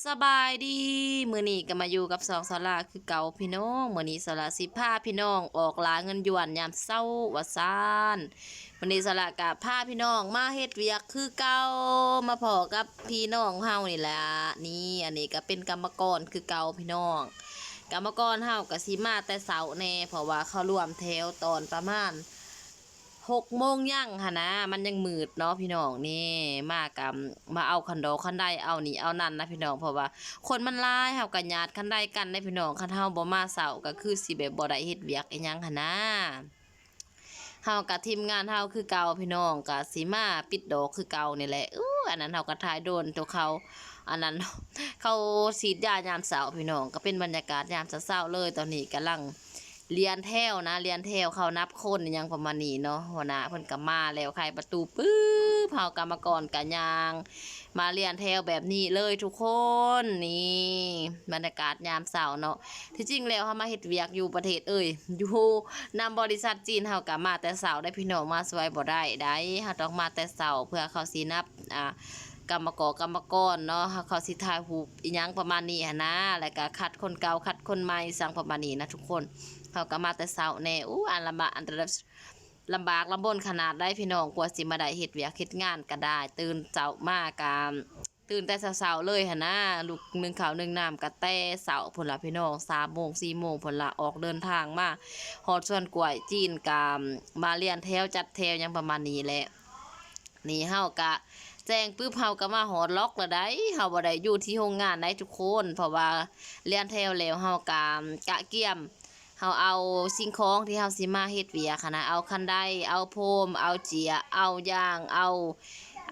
สบายดีมือนี้ก็มาอยู่กับสองสลาคือเก่าพี่น้องมือนี้สลาสิพาพี่น้องออกลาเงินหยวนยามเช้าว่าซานมือนี้สลากะพาพี่น้องมาเฮ็ดเวียกคือเก่ามาพอกับพี่น้องเฮานี่แหละนี่อันนี้ก็เป็นกรรมกรคือเก่าพี่น้อง กรรมกรเฮาก็สิมาแต่เช้าแน่เพราะว่าเขารวมแถวตอนประมาณ หกโมงย่งค่ะนะ มันยังมืดเนาะพี่น้องนี่มากับมาเอาคันโดคันใดเอานี่เอานั่นนะพี่น้องเพราะว่า คนมันหลายเฮากันญาติคันใดกันได้พี่น้องคันเฮาบ่มาเสาก็คือสิแบบบ่ได้เฮ็ดเวียกอีหยังค่ะนะเฮากับทีมงานเฮาคือเก่าพี่น้องก็สิมาปิดดอกคือเก่านี่แหละอู้อันนั้นเฮาก็ถ่ายโดนตัวเขาอันนั้นเขาฉีดยายามเสาพี่น้องก็เป็นบรรยากาศยามเช้าๆเลยตอนนี้กำลัง เรียนแถวนะเรียนแถวเขานับคนยังประมาณนี้เนาะหัวหน้าเพิ่นก็มาแล้วใครประตูปื้อเผากรรมกรกันยาง มาเรียนแถวแบบนี้เลยทุกคนนี่บรรยากาศยามเสาร์เนาะที่จริงแล้วเฮามาเฮ็ดเวียกอยู่ประเทศเอ้ยอยู่นำบริษัทจีนเฮาก็มาแต่เสาร์ได้พี่น้องมาสวยบ่ได้ได้เฮาต้องมาแต่เสาร์เพื่อเขาสินับอ่ากรรมกรกรรมกรเนาะเขาสิถ่ายรูอีหยังประมาณนี้นนะแล้วก็คัดคนเก่าคัดคนใหม่สั่งประมาณนี้นะทุกคน เขาก็มาแต่เช้าแน่อู้อันลำบากอันตรายลำบากลำบนขนาดได้พี่น้องกว่าสิมาได้เฮ็ดเวียกเฮ็ดงานก็ได้ ตื่นเช้ามากามตื่นแต่เช้าๆเลยหั่นนะลูกหนึ่งข้าวหนึ่งน้ำก็แต่เช้าพุ่นละพี่น้อง3โมง4โมงพุ่นละออกเดินทางมาฮอดส่วนกล้วยจีนกามมาเรียนแถวจัดแถวยังประมาณนี้แหละนี่เฮากะแจ้งปึ๊บเฮาก็มาหอดล็อกล้วได้เฮาบ่ได้อยู่ที่โรงงานได้ทุกคน เพราะว่าเรียนแถวแล้วเฮากะกะเกียม เฮาเอาสิ่งของที่เฮาสิมาเฮ็ดเวียกหั้นะเอาคันไดเอาโพม เอาเจีย เอาย่าง เอา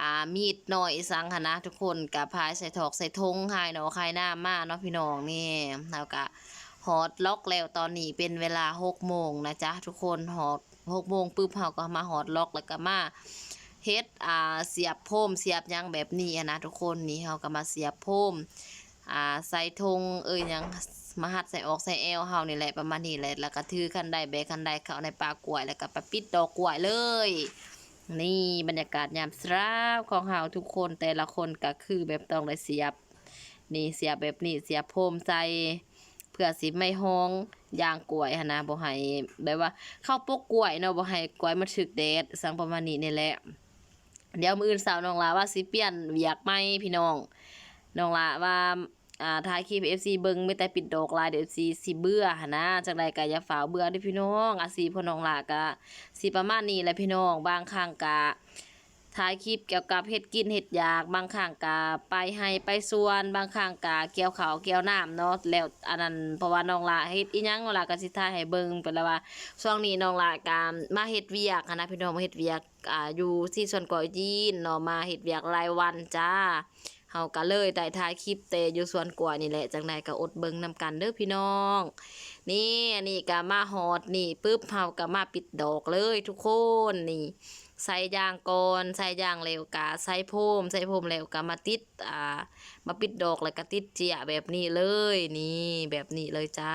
อ่ามีดหน่อยสังหั้นะทุกคนกับพายใส่ถอกใส่ทงหายหนอคายหน้ามาเนาะพี่น้องนี่เฮาก็ฮอดล็อกแล้วตอนนี้เป็นเวลา6โมงนะจ๊ะทุกคนฮอด6โมงปึ๊บเฮาก็มาฮอดล็อกแล้วก็มาเฮ็ดอ่าเสียบโพมเสียบยังแบบนี้นะทุกคนนี่เฮาก็มาเสียบโพมอ่าใส่ธงเอ้ยยัง มาหัดใส่ออกใส่แอวเฮานี่แหละประมาณนี้แหละแล้วก็ถือคันไดแบคันไดเข้าในปากล้วยแล้วก็ไปปิดดอกกล้วยเลย นี่บรรยากาศยามเช้าของเฮาทุกคนแต่ละคนก็คือแบบต้องได้เสียบ นี่เสียบแบบนี้เสียบโพมใส่เพื่อสิไม่ห้องยางกล้วยหนะบ่ให้แบบว่าเข้าปกกล้วยเนาะบ่ให้กล้วยมันถึกแดดสังประมาณนี้นี่แหละ เดี๋ยวมื้ออื่นสาวน้องลาว่าสิเปลี่ยนเวียกใหม่พี่น้องน้องละว่า อ่าถ่ายคลิป FC เบิ่งไม่แต่ปิดดอกลายเดี๋ยว FC สิเบื่อหันนะจังใดก็อย่าฝ่าวเบื่อเด้อพี่น้องอาชีพของน้องละก็สิประมาณนี้แหละพี่น้องบางครั้งก็ถ่ายคลิปเกี่ยวกับเฮ็ดกินเฮ็ดอยาก บางครั้งก็ไปให้ไปสวน บางครั้งก็เกี่ยวข้าวเกี่ยวน้ำเนาะแล้วอันนั้นเพราะว่าน้องหละเฮ็ดอีหยังน้องละก็สิถ่ายให้เบิ่งไปแล้วว่าช่วงนี้น้องหละก็มาเฮ็ดเวียกหั้นนะพี่น้องมาเฮ็ดเวียกอ่าอยู่ที่สวนกอยจีนเนาะมาเฮ็ดเวียกรายวันจ้า เฮาก็เลยได้ถ่ายคลิปเตอยู่สวนกล้วยนี่แหละจังใดก็อดเบิ่งนำกันเด้อพี่น้อง นี่อันนี้ก็มาฮอดนี่ปึ๊บเฮาก็มาปิดดอกเลยทุกคนนี่ใส่ยางก่อนใส่ยางแล้วก็ใส่โพมใส่โพมแล้วก็มาติดอ่ามาปิดดอกแล้วก็ติดเจียแบบนี้เลยนี่แบบนี้เลยจ้า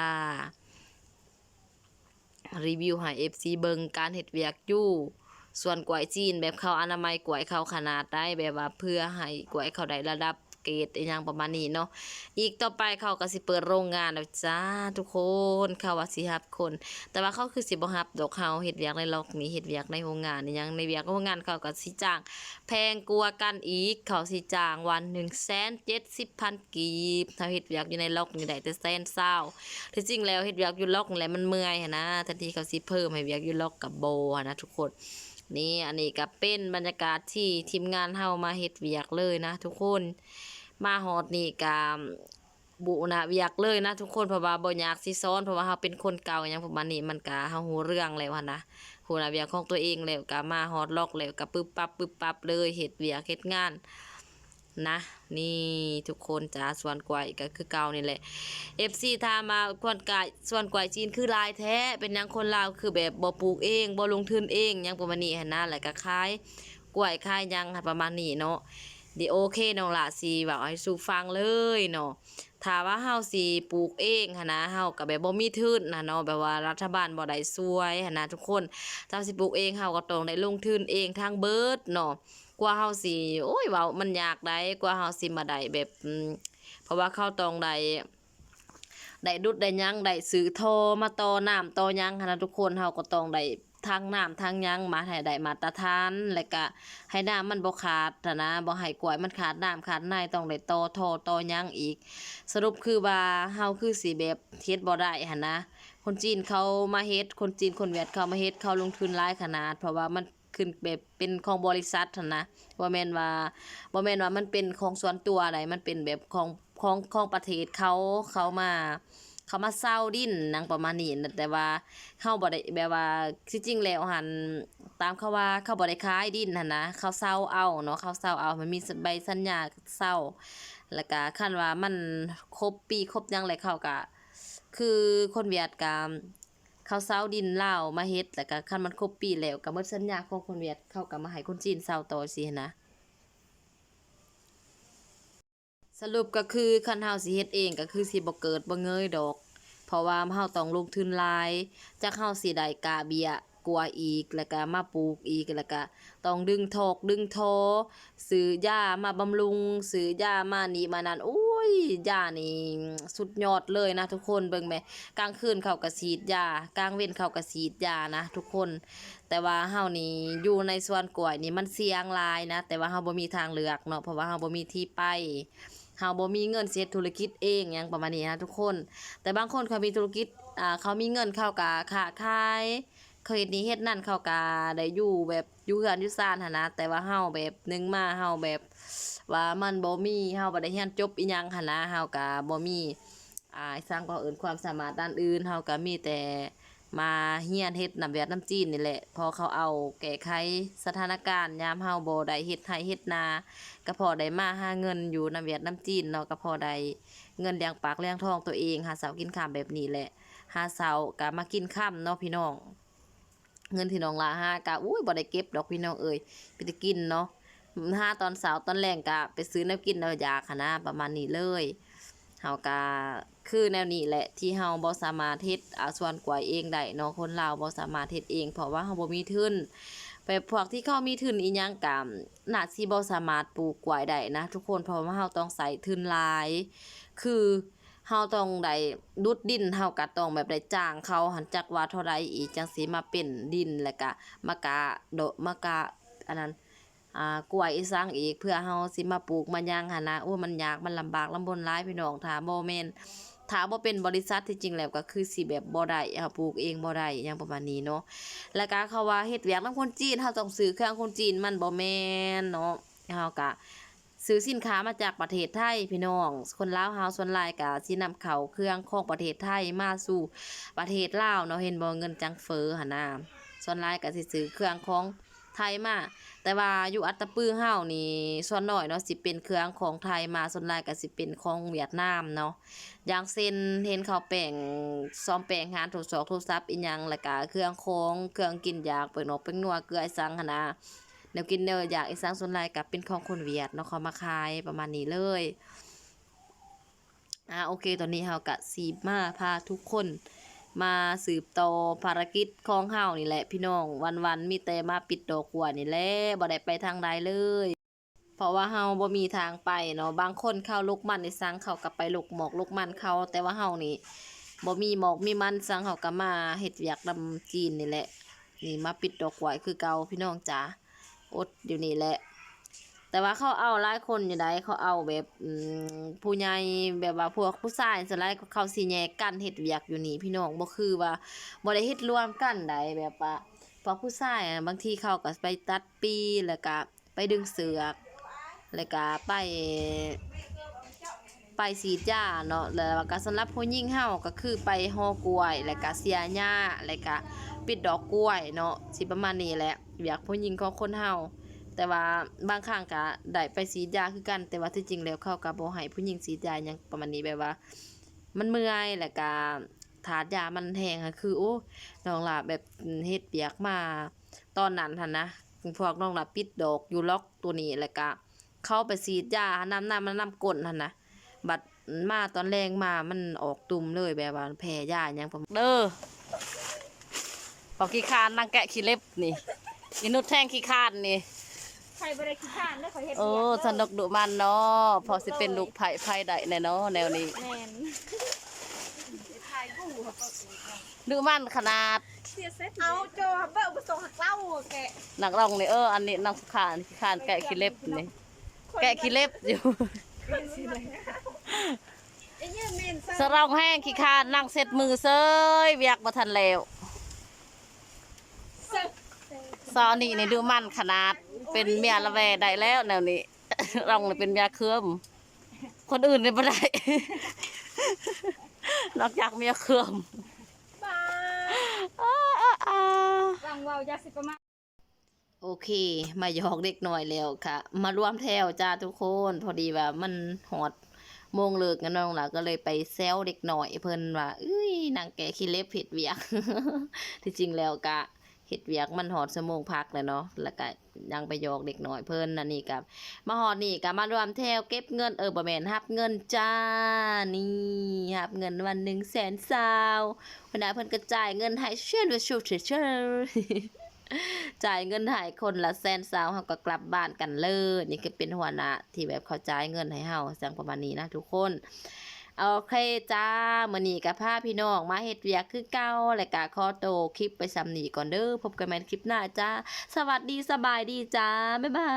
รีวิวให้ FC เบิ่งการเฮ็ดเวียกอยู่ ส่วนกล้วยจีนแบบเขาอนามัยกล้วยเขาขนาดได้แบบว่าเพื่อให้กล้วยเขาได้ระดับเกรดอหยังประมาณนี้เนาะ อีกต่อไปเขาก็สิเปิดโรงงานแล้วจ้าทุกคนเขาว่าสิรับคน แต่ว่าเขาคือสิบ่รับดอกเขาเฮ็ดเวียกในล็อกนี้เฮ็ดเวียกในโรงงานนี่ยังในเวียกโรงงานเขาก็สิจ้าง แพงกว่ากันอีก เขาสิจ้างวัน170,000กีบถ้าเฮ็ดเวียกอยู่ในล็อกนี่ได้แต่แสนเศร้าที่จริงแล้วเฮ็ดเวียกอยู่ล็อกนี่แหละมันเมื่อยนะทันทีเขาสิเพิ่มให้เวียกอยู่ล็อกกับโบนะทุกคน นี่อันนี้ก็เป็นบรรยากาศที่ทีมงานเฮามาเฮ็ดเวียกเลยนะ ทุกคนมาฮอดนี่ก็บุนะเวียกเลยนะ ทุกคนเพราะว่าบ่อยากสิซ้อนเพราะว่าเฮาเป็นคนเก่าอย่างประมาณนี้มันก็เฮาฮู้เรื่องแล้วหันนะฮู้นะเวียกของตัวเองแล้วก็มาฮอดล็อกแล้วก็ปึ๊บปั๊บปึ๊บปั๊บเลยเฮ็ดเวียกเฮ็ดงาน นะ นี่ทุกคนจ้าส่วนกวยก็คือเก่านี่แหละ FC ถามาควนกายส่วนกวยจีนคือลายแท้เป็นยังคนลาวคือแบบบ่ปลูกเองบ่ลงทุนเองยังประมาณนี้หั่นนะแล้วก็ขายกล้วยขายยังประมาณนี้เนาะเดีโอเคน้องละสิเว้าให้สู่ฟังเลยเนาะถ้าว่าเฮาสิปลูกเองหนะเฮาก็แบบบ่มีทุนนะเนาะแบบว่ารัฐบาลบ่ได้ช่วยหนนะทุกคนถ้าสิปลูกเองเฮาก็ต้องได้ลงทุนเองทางเบิดเนาะ กว่าเฮาสิโอ้ยเว้ามันยากได้กว่าเฮาสิมาได้แบบ เพราะว่าเข้าต้องได้ได้ดุดได้ยังได้ซื้อโทรมาต่อน้ำต่อยังหั้นนะทุกคนเฮาก็ต้องได้ทางน้ำทางยังมาให้ได้มาตรฐาน แล้วก็ให้น้ำมันบ่ขาดนะบ่ให้กล้วยมันขาดน้ำขาดในต้องได้ต่อท่อต่อยังอีก สรุปคือว่าเฮาคือสิแบบเฮ็ดบ่ได้หันนะ คนจีนเขามาเฮ็ดคนจีนคนเวียดเขามาเฮ็ดเขาลงทุนหลายขนาด เพราะว่ามัน ขึ้นแบบเป็นของบริษัทนะบ่แม่นว่าบ่แม่นว่ามันเป็นของส่วนตัวอะไรมันเป็นแบบของของของประเทศเขาเขามาเขามาเซาดินนังประมาณนี้แต่ว่าเฮาบ่ได้แบบว่าที่จริงแล้วหันตามเขาว่าเขาบ่ได้ขายดินหั่นนะเขาเซาเอาเนาะเขาเซาเอามันมีใบสัญญาเซาแล้วก็คันว่ามันครบปีครบยังแล้วเขาก็คือคนเวียดก็ เขาเซาดินเหลามาเฮ็ดแล้วก็คันมันครบปีแล้วก็หมดสัญญาของคนเวียดเขาก็มาให้คนจีนเซาต่อสินะสรุปก็คือคันเฮาสิเฮ็ดเองก็คือสิบ่เกิดบ่เงยดอก เพราะว่าเฮาต้องลงทุนหลายจากเฮาสิได้กาเบียกลัวอีกแล้วก็มาปลูกอีกแล้วก็ต้องดึงทอกดึงทอซื้อยามาบำรุงซื้อยามานี่มานั่นโอ้ ยยานี่สุดยอดเลยนะทุกคนเบิ่งแหมกลางคืนเขาก็ฉีดยากลางเว้นเขาก็ฉีดยานะ ทุกคน แต่ว่าเฮานี่อยู่ในสวนกล้วยนี่มันเสี่ยงลายนะ แต่ว่าเฮาบ่มีทางเลือกเนาะเพราะว่าเฮาบ่มีที่ไปเฮาบ่มีเงินเสียธุรกิจเองหยังประมาณนี้นะทุกคน แต่บางคนเขามีธุรกิจอ่าเขามีเงินเข้ากะค้าขายเขาเฮ็ดนี้เฮ็ดนั่นเข้ากะได้อยู่แบบอยู่เฮือนอยู่ซ่านหั่นนะแต่ว่าเฮาแบบหนึงมาเฮาแบบ ว่ามันบ่มีเฮาบ่ได้เรียนจบอีหยังหั่นนะเฮาก็บ่มีอ่าสร้างก็เอิ้นความสามารถด้านอื่นเฮาก็มีแต่มาเรียนเฮ็ดน้ำเวียดน้ำจีนนี่แหละ พอเขาเอาแก้ไขสถานการณ์ยามเฮาบ่ได้เฮ็ดไร่เฮ็ดนาก็พอได้มาหาเงินอยู่น้ำเวียดน้ำจีนเนาะก็พอได้เงินเลี้ยงปากเลี้ยงท้องตัวเองหาเสากินข้ามแบบนี้แหละหาเสาก็มากินข้ามเนาะพี่น้อง เงินที่น้องลาหากะอุ้ยบ่ได้เก็บดอกพี่น้องเอ้ยไปกินเนาะ ห้าตอนเสาร์ตอนแรงกะไปซื้อน้ำกินเอาอยากหั้นะประมาณนี้เลยเฮากะคือแนวนี้แหละที่เฮาบ่สามารถเฮ็ดอาส่วนกว่าเองได้เนาะคนลาวบ่สามารถเฮ็ดเอง เพราะว่าเฮาบ่มีทุนไปพวกที่เขามีทุนอีหยังกะน่าสิบ่สามารถปลูกกล้วยได้นะ ทุกคนเพราะว่าเฮาต้องใส่ทุนหลาย คือเฮาต้องได้ดุดดินเฮาก็ต้องแบบได้จ้างเขาหันจักว่าเท่าใดอีกจังสิมาเป็นดินแล้วก็มากะโดมากะอันนั้น อ่ากล้วยอีสังอีก เพื่อเฮาสิมาปลูกมันยางหั่นะโอ้มันยากมันลำบากลำบนหลายพี่น้องถ้าบ่แม่นถ้าบ่เป็นบริษัทที่จริงแล้วก็คือสิแบบบ่ได้เฮาปลูกเองบ่ได้หยังประมาณนี้เนาะแล้วก็เขาว่าเฮ็ดเวียกนำคนจีนเฮาต้องซื้อเครื่องคนจีนมันบ่แม่นเนาะเฮาก็ซื้อสินค้ามาจากประเทศไทยพี่น้อง คนลาวเฮาส่วนหลายก็สินำเข้าเครื่องของประเทศไทยมาสู่ประเทศลาวเนาะเห็นบ่เงินจังเฟอหั่นน่ะส่วนหลายก็สิซื้อเครื่องของไทยมา แต่ว่าอยู่อัตตปือเฮานี่ส่วนน้อยเนาะสิเป็นเครื่องของไทยมาส่วนหลายก็สิเป็นของเวียดนามเนาะอย่างเช่นเห็นเขาแป้งซ้อมแป้งหานโทรศัพท์โทรศัพท์อีหยังแล้วก็เครื่องของเครื่องกินอยากเปิดนกเป็นนัวเกลือไอ้สังหนนะแนวกินแนวอยากไอ้สังส่วนหลายก็เป็นของคนเวียดเนาะเขามาขายประมาณนี้เลยอ่าโอเคตอนนี้เฮาก็สิมาพาทุกคน มาสืบต่อภารกิจของเฮานี่แหละพี่น้อง วันๆมีแต่มาปิดดอกบัวนี่แหละบ่ได้ไปทางใดเลย เพราะว่าเฮาบ่มีทางไปเนาะบางคนเข้าลูกมันในสังเขาก็ไปลูกหมอกลูกมันเขาแต่ว่าเฮานี่บ่มีหมอกมีมันสังเขาก็มาเฮ็ดเวียกนำจีนนี่แหละนี่มาปิดดอกไว้คือเก่าพี่น้องจ๋าอดอยู่นี่แหละ แต่ว่าเขาเอาหลายคนอยู่ได้เขาเอาแบบผู้ใหญ่แบบว่าพวกผู้ชายส่วนหลายเขาสิแยกกันเฮ็ดเวียกอยู่นี่พี่น้องบ่คือว่าบ่ได้เฮ็ดรวมกันได้แบบว่าพวกผู้ชายบางทีเขาก็ไปตัดปีแล้วก็ไปดึงเสือกแล้วก็ไปไปสีดยาเนาะแล้วก็สำหรับผู้หญิงเฮาก็คือไปห่อกล้วย แล้วก็เสียหญ้าแล้วก็ปิดดอกกล้วยเนาะสิประมาณนี้แหละอยากผู้หญิงของคนเฮา แต่ว่าบางครั้งก็ได้ไปสีดยาคือกัน แต่ว่าที่จริงแล้วเขาก็บ่ให้ผู้หญิงสีดยาหยังประมาณนี้แบบว่า มันเมื่อยแล้วก็ถาดยามันแห้งอะคือโอ้น้องหลาแบบเฮ็ดเปียกมาตอนนั้นหั่นนะพวกน้องหลาปิดดอกอยู่ล็อกตัวนี้แล้วก็เข้าไปฉีดยาน้ำน้ำมันน้ำก้นหั่นนะบัดมาตอนแรงมามันออกตุ่มเลยแบบว่าแพ้ยาหยังผมเด้อปอกขี้คานนางแกะขี้เล็บนี่อินุดแท่งขี้คานนี่ ใครบ่ได้ขี้ข้านได้ขอยเฮ็ดโอ้เวียกสนุกดุมันเนาะพอสิเป็นลูกไผ่ไผ่ได้แน่เนาะแนวนี้ แม่นถ่ายกูครับดุมันขนาดเอาโจฮับเบิ้ลบ่ส่งหักเล่าแกนักร้องนี่เอออันนี้นักสุขานขี้ขานแกะขี้เล็บนี่แกะขี้เล็บอยู่ ไอ้เนี่ยแม่นซะสร้องแห้งขี้ขานนั่งเซ็ตมือเซยเวียกบ่ทันแล้วซึกซอนี่นี่ดูมันขนาด เป็นเมียละแวได้แล้วแนวนี้ร้องนี่เป็นเมียเครืมคนอื่นนี่บ่ได้ นอกจากเมียเครืมบ้าอ้าอ้าอ้าวังเว้ายาสิประมาณ โอเค มาหยอกเด็กหน่อยแล้วค่ะ มารวมแถวจ้าทุกคน พอดีว่ามันหอดโมงเลิกกันน้องล่ะก็เลยไปแซวเด็กหน่อยเพิ่นว่าเอ้ยนางแกขี้เล็บเห็ดเวียก ที่จริงแล้วกะ เห็ดเวียกมันหอดสมงพักแล้วเนาะแล้วก็ยังไปยอกเด็กหน่อยเพิ่นนั่นนี่กับมาหอดนี่กับมารวมแถวเก็บเงินเออบ่แม่นรับเงินจ้านี่รับเงินวันหนึ่งแสนสาววันนั้นเพิ่นก็จ่ายเงินให้เชื่อด้วยชูเชื่อจ่ายเงินให้คนละแสนสาวเฮาก็กลับบ้านกันเลยนี่ก็เป็นหัวหน้าที่แบบเขาจ่ายเงินให้เฮาจังประมาณนี้นะทุกคน โอเคจ้ามื้อนี้ก็พาพี่น้องมาเฮ็ดเวียกคือเก่าและก็ขอโตคลิปไปซ้ำนีก่อนเด้อพบกันใหม่คลิปหน้าจ้า สวัสดีสบายดีจ้า บ๊ายบาย